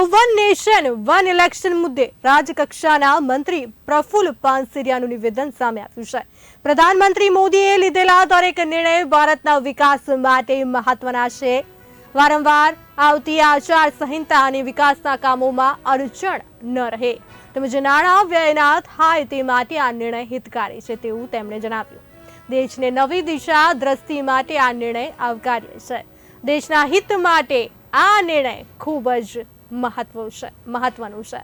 તો one nation one election મુદ્દે રાજકક્ષાના મંત્રી પ્રફુલ પાનસિરિયાનું નિવેદન સામે આવ્યું છે. પ્રધાનમંત્રી મોદીએ લીધેલા દરેક નિર્ણય ભારતના વિકાસ માટે મહત્વના છે. વારંવાર આવતી આચાર અને વિકાસના કામોમાં અડચણ ન રહે. તેમજ નાણાં વ્યયના થાય તે માટે આ નિર્ણય હિતકારી છે તેવું તેમણે જણાવ્યું. દેશને નવી દિશા દ્રષ્ટિ માટે આ નિર્ણય આવકાર્ય છે. દેશના હિત માટે આ નિર્ણય ખૂબ જ મહત્વ છે, મહત્વનું છે.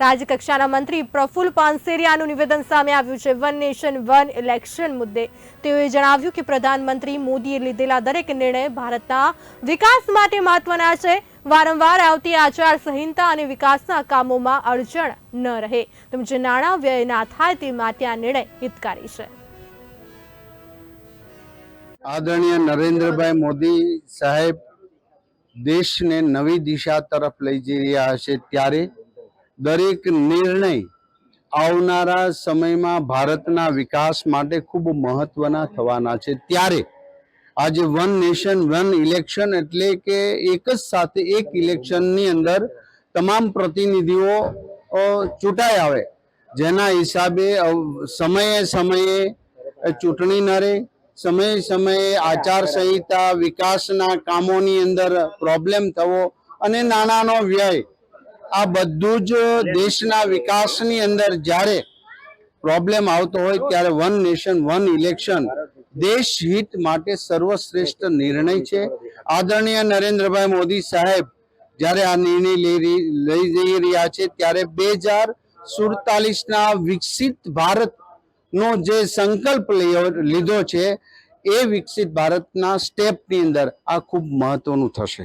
રાજ્યકક્ષાના મંત્રી પ્રફુલ પાનસેરિયાનું નિવેદન સામે આવ્યું છે. વન નેશન, વન ઇલેક્શન મુદ્દે તેઓએ જણાવ્યું કે પ્રધાનમંત્રી મોદીએ લીધેલા દરેક નિર્ણય ભારતના વિકાસ માટે મહત્વના છે. વારંવાર આવતી આચાર સંહિતા અને વિકાસના કામોમાં અડચણ ન રહે. તેમજ નાણાં વ્યય ના થાય તે માટે આ નિર્ણય હિતકારી છે. આદરણીય નરેન્દ્રભાઈ મોદી સાહેબ દેશને નવી દિશા તરફ લઈ જઈ રહ્યા છે ત્યારે દરેક નિર્ણય આવનારા સમયમાં ભારતના વિકાસ માટે ખૂબ મહત્વના થવાના છે. ત્યારે આજે વન નેશન, વન ઇલેક્શન એટલે કે એક જ સાથે એક ઇલેક્શનની અંદર તમામ પ્રતિનિધિઓ ચૂંટાઈ આવે. જેના હિસાબે સમયે સમયે ચૂંટણી ન રહે સમયે સમયે આચાર સંહિતા વિકાસના કામોની અંદર પ્રોબ્લેમ થવો અને નાણાંનો વ્યય. આ બધું જ દેશના વિકાસની અંદર જ્યારે પ્રોબ્લેમ આવતો હોય ત્યારે વન નેશન વન ઇલેક્શન દેશ હિત માટે સર્વશ્રેષ્ઠ નિર્ણય છે. આદરણીય નરેન્દ્રભાઈ મોદી સાહેબ જ્યારે આ નિર્ણય લઈ રહી- લઈ જઈ રહ્યા છે ત્યારે બે હજાર સુડતાલીસના વિકસિત ભારત નો જે સંકલ્પ લીધો છે એ વિકસિત ભારતના સ્ટેપની અંદર આ ખૂબ મહત્વનું થશે.